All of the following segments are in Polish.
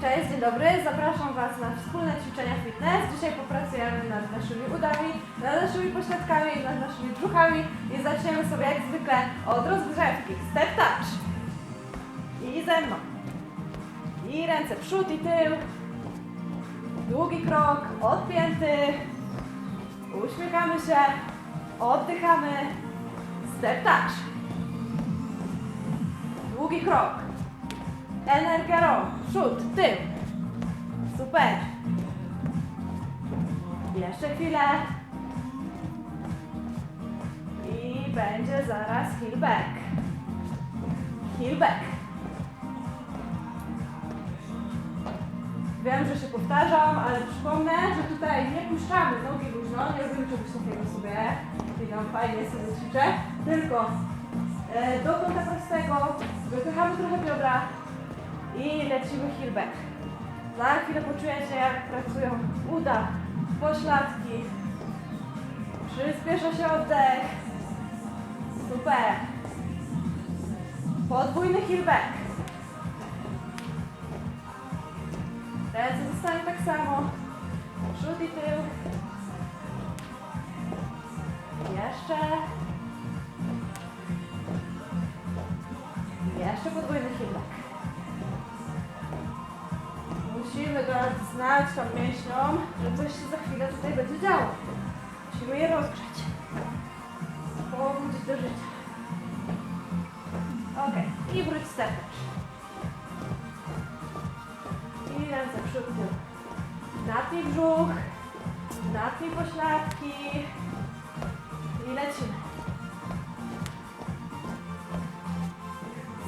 Cześć, dzień dobry. Zapraszam Was na wspólne ćwiczenia fitness. Dzisiaj popracujemy nad naszymi udami, nad naszymi pośladkami nad naszymi brzuchami i zaczniemy sobie jak zwykle od rozgrzewki. Step touch. I ze mną. I ręce przód i tył. Długi krok, odpięty. Uśmiechamy się, oddychamy. Step touch. Długi krok. Energia rąk, przód, tył. Super. Jeszcze chwilę. I będzie zaraz heel back. Heel back. Wiem, że się powtarzam, ale przypomnę, że tutaj nie puszczamy nogi luźno, nie robimy czegoś takiego sobie, widzą, fajnie sobie ćwiczę, tylko e, do kąta prostego, wypychamy trochę biodra, i lecimy heel. Za chwilę poczujecie jak pracują uda, pośladki. Przyspiesza się oddech. Super. Podwójny heel back. Ręce tak samo. Przód i tył. Jeszcze. Jeszcze podwójny heel. Musimy go znać tą mięśnią, że coś się za chwilę tutaj będzie działo. Musimy je rozgrzać. Pobudzić do życia. Ok, i wróć stepacz. I ręce przód tył. Natnij brzuch, natnij pośladki i lecimy.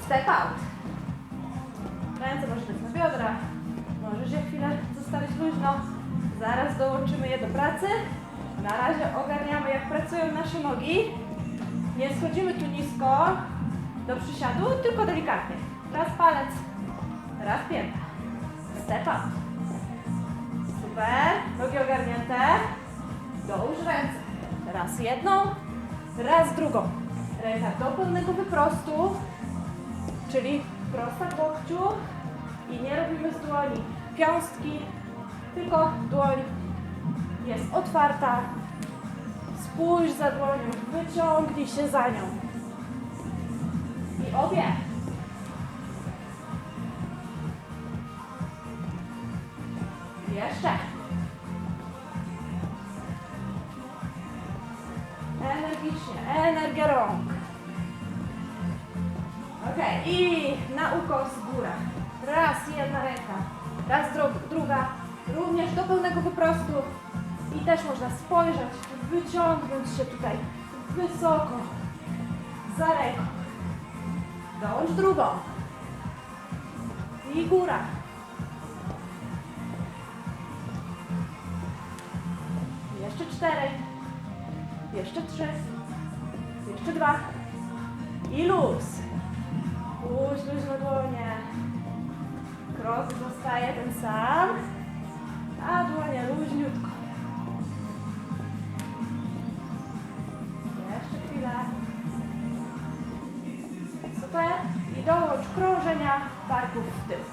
Step out. Pracy. Na razie ogarniamy, jak pracują nasze nogi. Nie schodzimy tu nisko do przysiadu, tylko delikatnie. Raz palec, raz pięta. Step up. Super. Nogi ogarnięte. Dołóż ręce. Raz jedną, raz drugą. Ręka do pełnego wyprostu, czyli prosta w i nie robimy z dłoni piąstki, tylko dłoń jest otwarta. Spójrz za dłonią, wyciągnij się za nią. I obie. Jeszcze. Też można spojrzeć, wyciągnąć się tutaj wysoko, za ręką. Dołącz drugą. I góra. Jeszcze cztery. Jeszcze trzy. Jeszcze dwa. I luz. Puść luźno dłonie. Krok zostaje ten sam, a dłonie luźniutko. Krążenia barków w tył.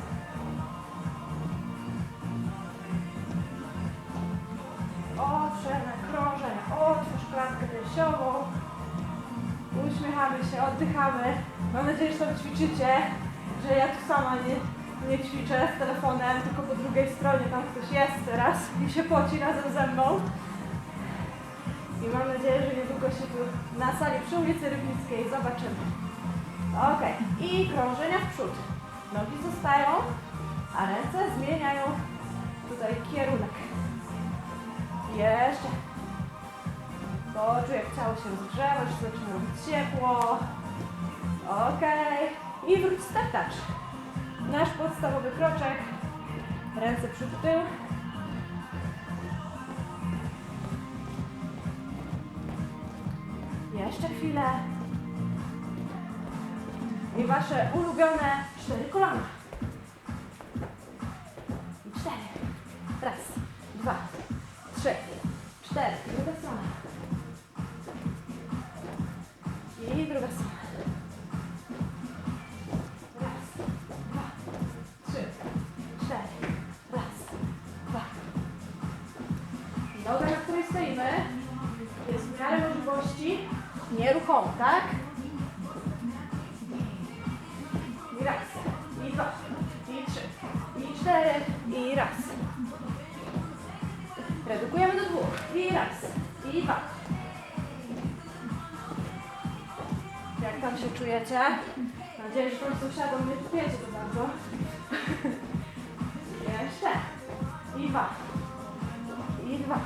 Otrzemy krążenia. Otwórz klatkę piersiową. Uśmiechamy się, oddychamy. Mam nadzieję, że to ćwiczycie, że ja tu sama nie, nie ćwiczę z telefonem, tylko po drugiej stronie tam ktoś jest teraz i się poci razem ze mną. I mam nadzieję, że niedługo się tu na sali przy ulicy Rybnickiej zobaczymy. Ok, i krążenia w przód. Nogi zostają, a ręce zmieniają tutaj kierunek. Jeszcze. Poczuj, jak ciało się rozgrzewa, już zaczyna ciepło. Okej. I wróć touch. Nasz podstawowy kroczek. Ręce przód tył. Jeszcze chwilę. I wasze ulubione cztery kolana. Czujecie? Mam nadzieję, że tą sąsiadą nie czujecie to bardzo. Jeszcze. I dwa. I dwa.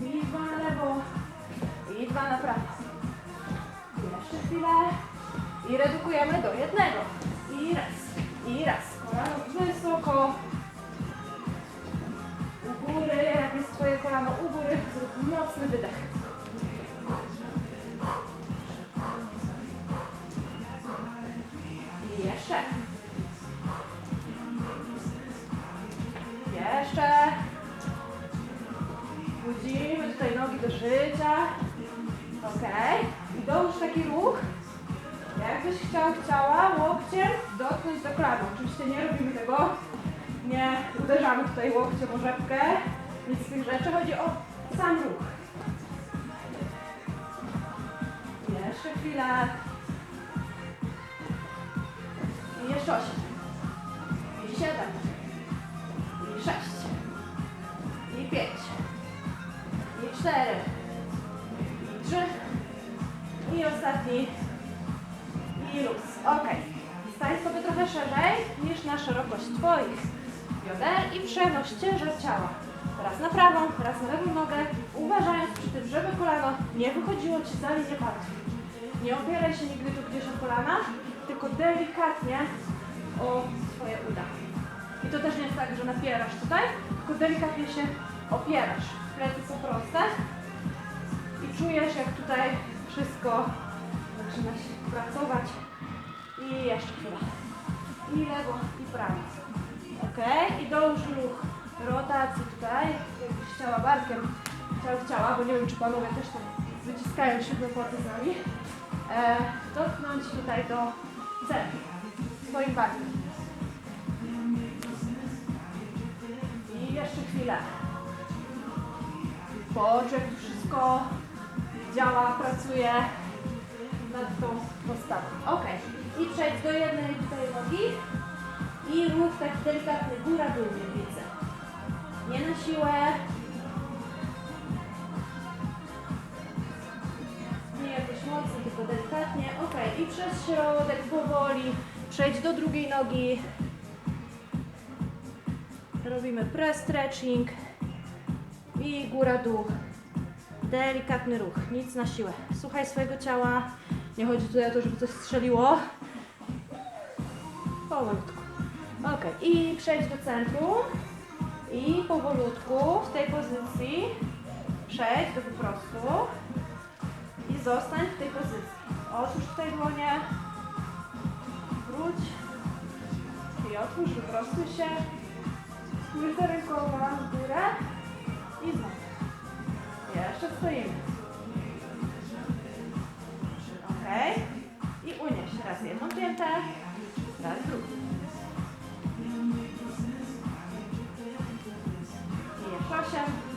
I dwa na lewo. I dwa na prawo. Jeszcze chwilę. I redukujemy do jednego. I raz. I raz. Kolano wysoko. U góry. Jak jest twoje kolano u góry, zrób mocny wydech. Do życia. Ok. I dołóż taki ruch. Jakbyś chciał, chciała łokciem dotknąć do kolana. Oczywiście nie robimy tego. Nie uderzamy tutaj łokciem o rzepkę. Nic z tych rzeczy. Chodzi o sam ruch. Jeszcze chwilę. I jeszcze osiem. I siedem. Nie wychodziło Ci za linię bardziej. Nie opieraj się nigdy tu gdzieś o kolana, tylko delikatnie o swoje uda. I to też nie jest tak, że napierasz tutaj, tylko delikatnie się opierasz. Plecy są proste i czujesz, jak tutaj wszystko zaczyna się pracować. I jeszcze chwilę. I lewo, i prawo. Ok? I dołóż ruch rotacji tutaj, jakbyś chciała barkiem, chciała, chciała, bo nie wiem, czy panowie też tam wyciskają nami. E, dotknąć tutaj do centrum, swoim barkiem. I jeszcze chwilę. Tu wszystko działa, pracuje nad tą postawą. Ok. I przejdź do jednej tutaj nogi i ruch taki delikatny góra-dół. Nie na siłę. I przez środek powoli przejdź do drugiej nogi. Robimy press stretching i góra-dół. Delikatny ruch, nic na siłę. Słuchaj swojego ciała. Nie chodzi tutaj o to, żeby coś strzeliło. Powolutku. Ok, i przejdź do centrum. I powolutku w tej pozycji przejdź do wyprostu. I zostań w tej pozycji. Otwórz tutaj dłonie. Wróć. I otwórz, wyprostuj się. Spójrz za rękoma w górę. I znowu. Jeszcze stoimy. Ok. I unieś raz jedną piętę, raz drugą. I jeszcze osiem.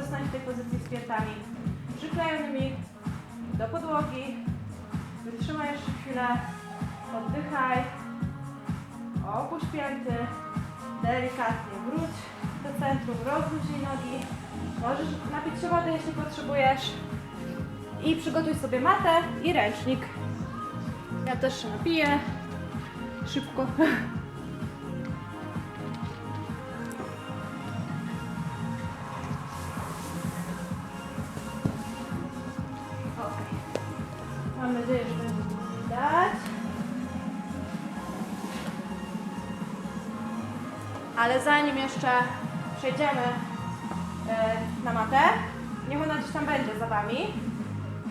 Zostań w tej pozycji z piętami przyklejonymi do podłogi. Wytrzymaj jeszcze chwilę. Oddychaj. Opuść pięty. Delikatnie wróć do centrum. Rozluźnij nogi. Możesz napić się wody, jeśli potrzebujesz. I przygotuj sobie matę i ręcznik. Ja też się napiję. Szybko. nadzieję, że będzie widać. Ale zanim jeszcze przejdziemy e, na matę, niech ona gdzieś tam będzie za Wami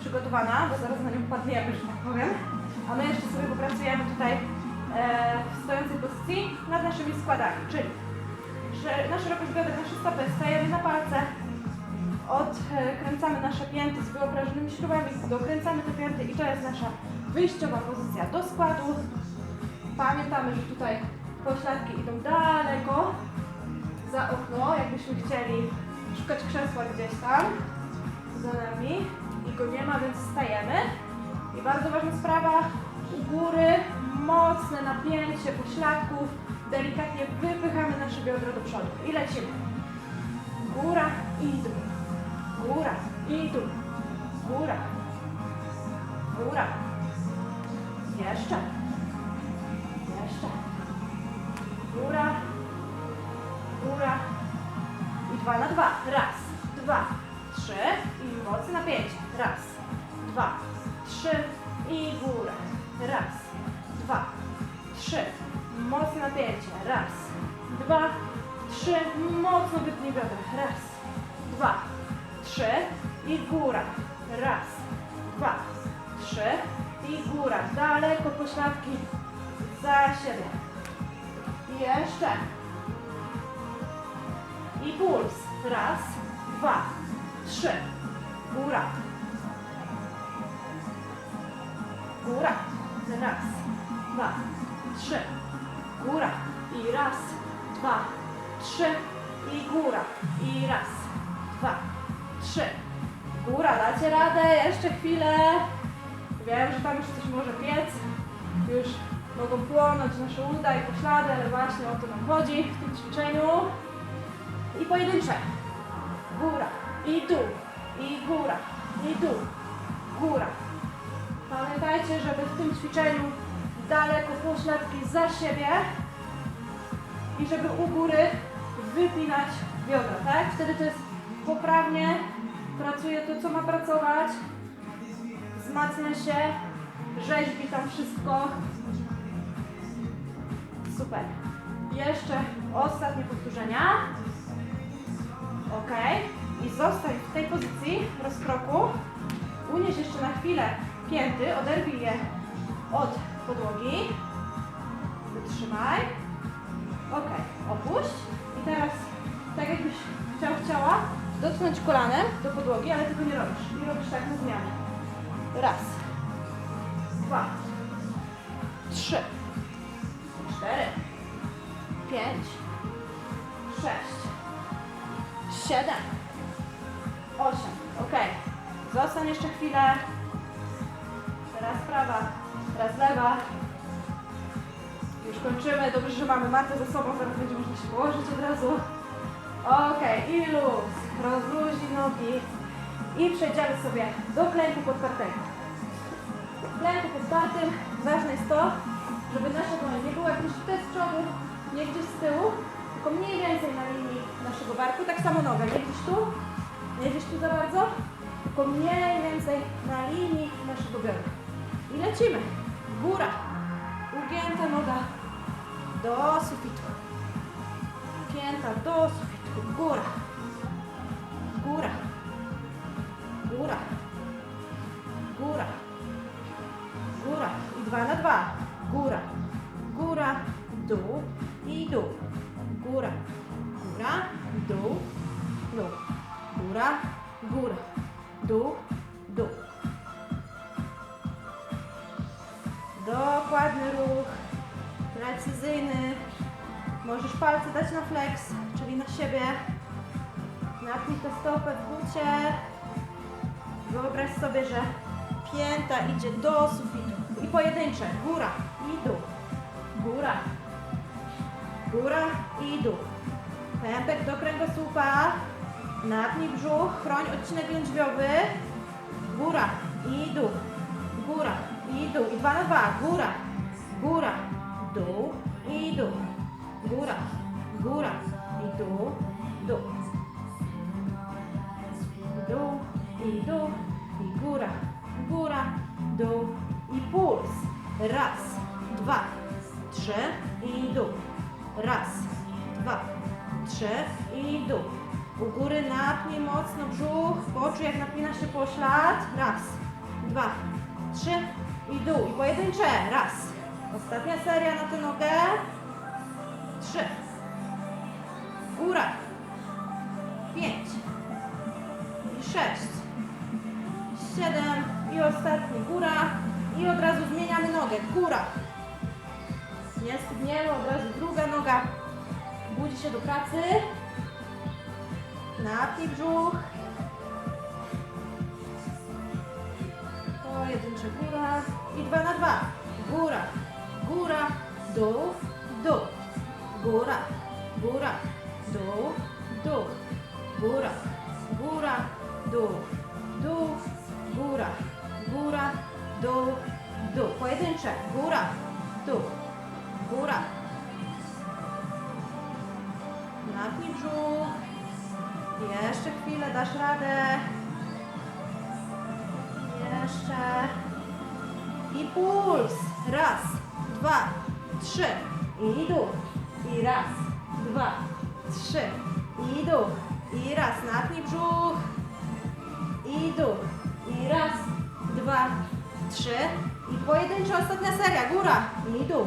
przygotowana, bo zaraz na nią padniemy, że tak powiem. A my jeszcze sobie popracujemy tutaj e, w stojącej pozycji nad naszymi składami, czyli szy- na szerokość bioder nasze stopy stajemy na palce, odkręcamy nasze pięty z wyobrażonymi śrubami, dokręcamy te pięty i to jest nasza wyjściowa pozycja do składu. Pamiętamy, że tutaj pośladki idą daleko za okno, jakbyśmy chcieli szukać krzesła gdzieś tam za nami i go nie ma, więc stajemy. I bardzo ważna sprawa, u góry mocne napięcie pośladków, delikatnie wypychamy nasze biodra do przodu i lecimy. Góra i dół, góra. I dół, góra, góra, jeszcze, jeszcze, góra, góra. I dwa na dwa, raz, dwa, trzy i mocne napięcie, raz, dwa, trzy i górę, raz, dwa, trzy, mocne napięcie, raz, dwa, trzy, mocno wypnij biodra, raz, dwa, trzy i góra, raz, dwa, trzy i góra, daleko pośladki za siebie, jeszcze, i puls, raz, dwa, trzy, góra, góra, raz, dwa, trzy, góra. I raz, dwa, trzy. I góra. I raz, dwa, trzy, góra, dacie radę, jeszcze chwilę, wiem, że tam już coś może piec, już mogą płonąć nasze uda i poślady, ale właśnie o to nam chodzi w tym ćwiczeniu. I pojedyncze, góra i dół, i góra, i dół, góra, Pamiętajcie, żeby w tym ćwiczeniu daleko pośladki za siebie i żeby u góry wypinać biodra, tak? Wtedy to jest poprawnie, pracuje to, co ma pracować, wzmacnia się, rzeźbi tam wszystko. Super. Jeszcze ostatnie powtórzenia. Ok. I zostań w tej pozycji rozkroku. Unieś jeszcze na chwilę pięty, oderwij je od podłogi. Wytrzymaj. Ok, opuść. I teraz, tak jakbyś chciał, chciała, dotknąć kolanem do podłogi, ale tego nie robisz. I robisz tak na zmianę. Raz, dwa, trzy, cztery, pięć, sześć, siedem, osiem. Ok. Zostań jeszcze chwilę. Teraz prawa, teraz lewa. Już kończymy. Dobrze, że mamy matę ze sobą, zaraz będzie można się położyć od razu. Ok, i luz. Rozluźnij nogi. I przejdziemy sobie do klęku podpartego. W klęku podpartym ważne jest to, żeby nasze dłonie nie były gdzieś tutaj z przodu, nie gdzieś z tyłu, tylko mniej więcej na linii naszego barku. Tak samo noga, nie gdzieś tu, nie gdzieś tu za bardzo, tylko mniej więcej na linii naszego biodra. I lecimy. Góra. Ugięta noga do sufitu. Idzie do sufitu. I pojedyncze. Góra i dół. Góra. Góra i dół. Pępek do kręgosłupa. Napnij brzuch. Chroń odcinek lędźwiowy. Góra i dół. Góra i dół. I dwa na dwa. Góra, góra, dół i dół. Góra, góra i dół, dół. Dół i dół i góra, góra, dół i puls. Raz, dwa, trzy i dół. Raz, dwa, trzy i dół. U góry napnij mocno brzuch, poczuj jak napina się poślad. Raz, dwa, trzy i dół. I pojedyncze. Raz. Ostatnia seria na tę nogę. Trzy. Góra. Pięć. I sześć. Siedem. I ostatni góra. I od razu zmieniamy nogę. Góra. Nie stygniemy, od razu druga noga. Budzi się do pracy. Napnij brzuch. Pojedyncze góra i dwa na dwa. Góra, góra, dół, dół. Góra, góra, dół, dół. Góra, góra, dół, dół, góra, góra, dół, dół. Pojedyncze. Góra, dół, góra. Napnij brzuch. Jeszcze chwilę, dasz radę. Jeszcze. I puls. Raz, dwa, trzy. I dół. I raz, dwa, trzy. I dół. I raz. Napnij brzuch. I dół. I raz, dwa, trzy. I pojedyncza ostatnia seria. Góra. I dół.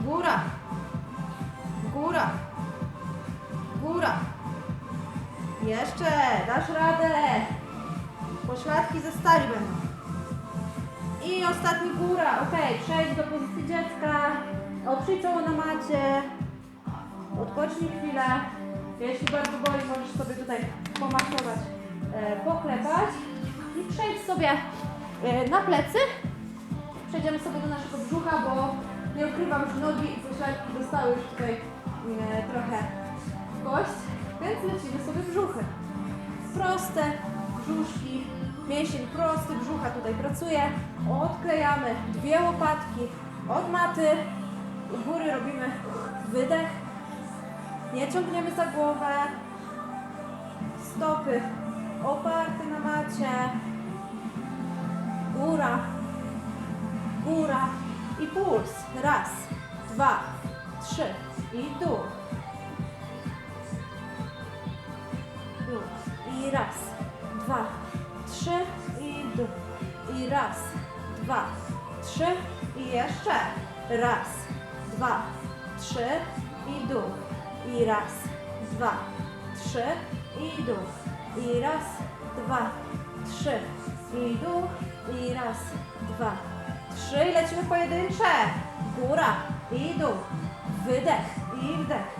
Góra. Góra. Góra. Jeszcze. Dasz radę. Pośladki ze stali będą. I ostatni góra. Ok, przejdź do pozycji dziecka. Oprzyj czoło na macie. Odpocznij chwilę. Jeśli bardzo boli, możesz sobie tutaj pomasować, e, poklepać. I przejdź sobie na plecy. Przejdziemy sobie do naszego brzucha, bo nie ukrywam, że nogi i pośladki dostały już tutaj e, trochę kość. Więc lecimy sobie brzuchy. Proste brzuszki, mięsień prosty brzucha tutaj pracuje. Odklejamy dwie łopatki od maty. U góry robimy wydech. Nie ciągniemy za głowę. Stopy oparte na macie. Góra, góra i puls. Raz, dwa, trzy i dół. I raz, dwa, trzy i dół. I raz, dwa, trzy i jeszcze. Raz, dwa, trzy i dół. I raz, dwa, trzy i dół. I raz, dwa, trzy i dół. I raz, dwa, trzy. Lecimy pojedyncze. Góra i dół. Wydech i wdech.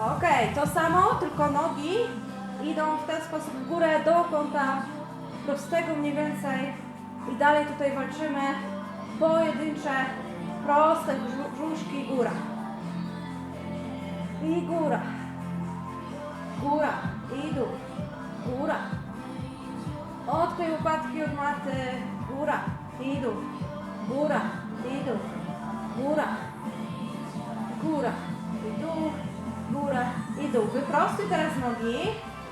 Ok, to samo, tylko nogi idą w ten sposób w górę do kąta prostego mniej więcej i dalej tutaj walczymy pojedyncze, proste brzu- brzuszki, góra i góra, góra. I dół, góra, odklej łopatki od maty, góra. I dół, góra. I dół, góra, góra. I dół, góra. I dół. Wyprostuj teraz nogi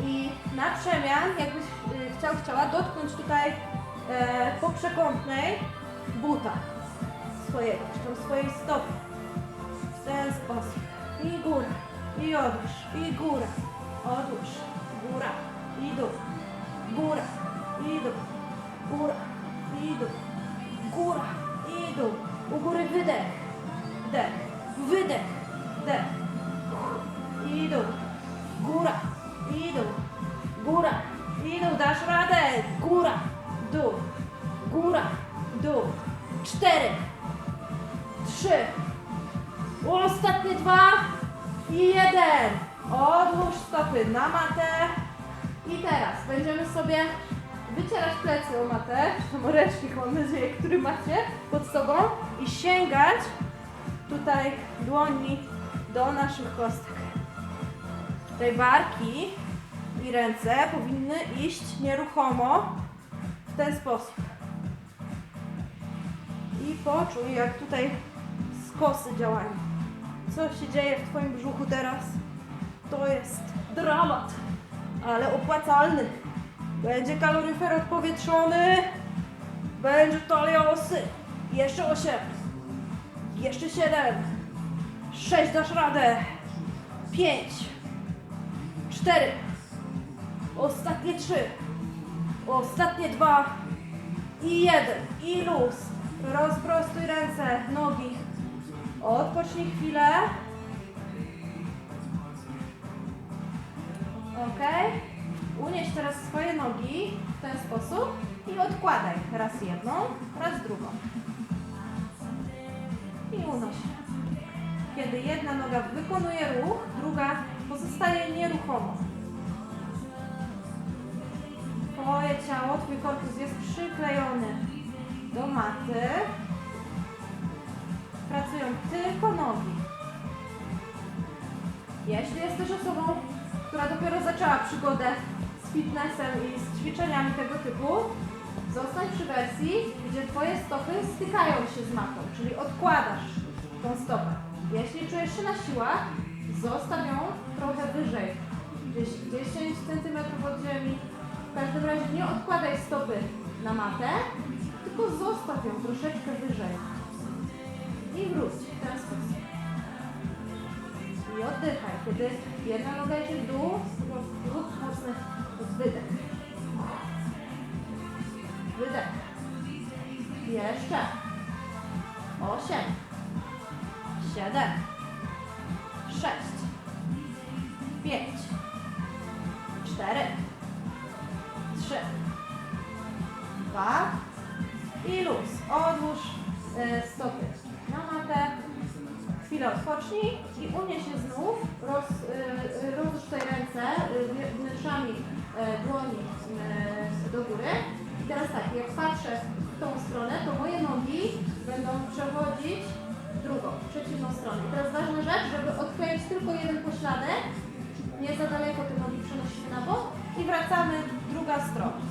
i na przemian, jakbyś y, chciał, chciała, dotknąć tutaj e, po przekątnej buta swojego, czy tam swojej stopy. W ten sposób. I góra, i odłóż, i góra, odłóż, góra, i dół, góra, i dół, góra, i dół, góra, i dół. U góry wydech, wdech, wydech, wdech. I dół, góra, i dół, góra, i dół, dasz radę, góra, dół, góra, dół, cztery, trzy, ostatnie dwa i jeden, odłóż stopy na matę i teraz będziemy sobie wycierać plecy o matę, tam ręcznik mam nadzieję, który macie pod sobą i sięgać tutaj dłoni do naszych kostek. Tutaj barki i ręce powinny iść nieruchomo w ten sposób. I poczuj, jak tutaj skosy działają. Co się dzieje w Twoim brzuchu teraz? To jest dramat, ale opłacalny. Będzie kaloryfer odpowietrzony, będzie talia osy. Jeszcze osiem, jeszcze siedem, sześć dasz radę, pięć, cztery, ostatnie trzy, ostatnie dwa i jeden. I luz. Rozprostuj ręce, nogi. Odpocznij chwilę. Ok. Unieś teraz swoje nogi w ten sposób i odkładaj raz jedną, raz drugą. I unoś. Kiedy jedna noga wykonuje ruch, druga pozostaje nieruchomo. Twoje ciało, Twój korpus jest przyklejony do maty. Pracują tylko nogi. Jeśli jesteś osobą, która dopiero zaczęła przygodę z fitnessem i z ćwiczeniami tego typu, zostań przy wersji, gdzie Twoje stopy stykają się z matą, czyli odkładasz tą stopę. Jeśli czujesz się na siłach, zostaw ją trochę wyżej, gdzieś 10 cm od ziemi. W każdym razie nie odkładaj stopy na matę, tylko zostaw ją troszeczkę wyżej. I wróć w ten sposób. I oddychaj. Kiedy jedna noga idzie w dół, rób mocny wydech. Wydech. Jeszcze. Osiem. Siedem. Sześć. Pięć. Cztery. Trzy. Dwa. I luz. Odłóż e, stopy. Chwilę odpocznij i unieś się znów. Roz, y, y, rozłóż tutaj ręce y, wnętrzami dłoni do góry. I teraz tak, jak patrzę w tą stronę, to moje nogi będą przechodzić w drugą, w przeciwną stronę. I teraz ważna rzecz, żeby odkleić tylko jeden pośladek, nie za daleko te nogi przenosimy na bok i wracamy druga strona.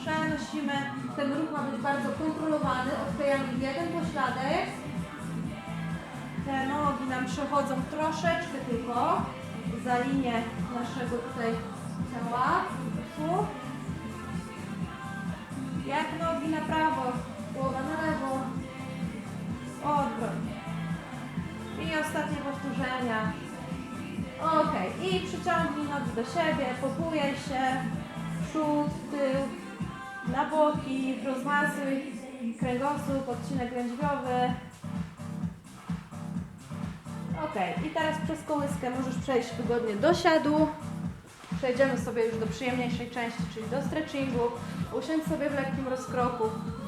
Przenosimy, ten ruch ma być bardzo kontrolowany, odklejamy jeden pośladek, te nogi nam przechodzą troszeczkę tylko za linię naszego tutaj ciała. Tu. Jak nogi na prawo, głowa na lewo. Odwrotnie. I ostatnie powtórzenia. Ok, i przyciągnij nogi do siebie, popujaj się, przód, tył, na boki, rozmasuj kręgosłup, odcinek lędźwiowy. I teraz przez kołyskę możesz przejść wygodnie do siadu. Przejdziemy sobie już do przyjemniejszej części, czyli do stretchingu. Usiądź sobie w lekkim rozkroku.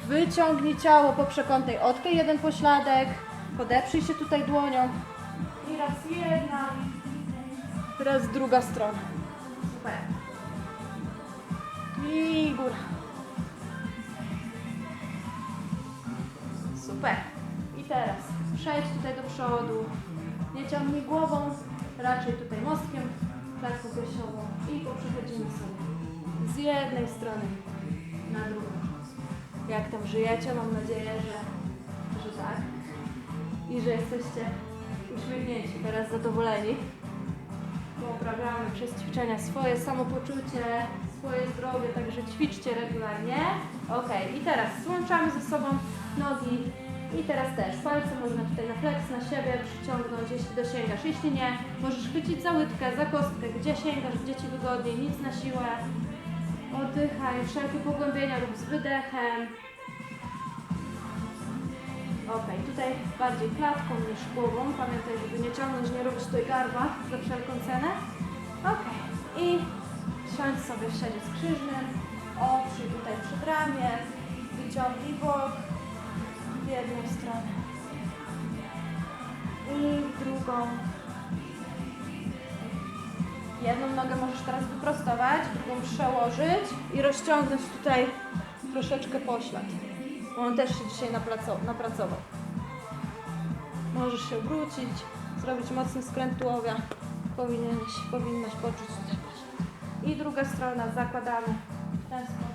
Wyciągnij ciało po przekątnej, odkryj jeden pośladek. Podeprzyj się tutaj dłonią. I raz jedna, raz druga strona. Super. I góra. Super. I teraz przejdź tutaj do przodu. Nie ciągnij głową, raczej tutaj mostkiem, klatką piersiową i poprzechodzimy sobie z jednej strony na drugą. Jak tam żyjecie? Mam nadzieję, że, że tak. I że jesteście uśmiechnięci, teraz zadowoleni. Poprawiamy przez ćwiczenia swoje samopoczucie, swoje zdrowie, także ćwiczcie regularnie. Ok, i teraz złączamy ze sobą nogi i teraz też palce można tutaj na flex, na siebie przyciągnąć, jeśli dosięgasz. Jeśli nie, możesz chwycić za łydkę, za kostkę, gdzie sięgasz, gdzie Ci wygodniej, nic na siłę. Oddychaj, wszelkie pogłębienia rób z wydechem. Ok, tutaj bardziej klatką niż głową. Pamiętaj, żeby nie ciągnąć, nie robić tutaj garba za wszelką cenę. Ok, i siądź sobie w siedzie skrzyżnym, oprzyj tutaj przed ramię, wyciągnij bok jedną stronę i drugą. Jedną nogę możesz teraz wyprostować, drugą przełożyć i rozciągnąć tutaj troszeczkę poślad. On też się dzisiaj napracował. Możesz się obrócić, zrobić mocny skręt tułowia. Powinieneś, powinnaś poczuć tutaj poślad. I druga strona, zakładamy w ten sposób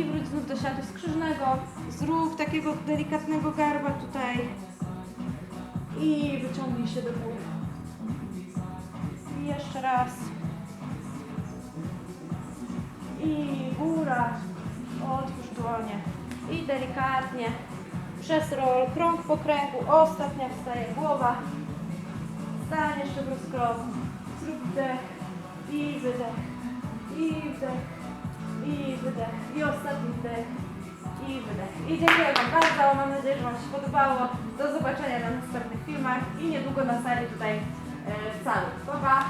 I wróć znów do siatu skrzyżnego. Zrób takiego delikatnego garba tutaj. I wyciągnij się do góry. I jeszcze raz. I góra. Otwórz dłonie. I delikatnie. Przez roll, krąg po kręgu. Ostatnia wstaje głowa. Stań jeszcze rozkroku. Zrób wdech. I wydech. I wdech. I wydech. I ostatni wdech. I wydech. I dziękuję Wam bardzo. Mam nadzieję, że Wam się podobało. Do zobaczenia na następnych filmach i niedługo na sali tutaj e, w cały. Pa, pa.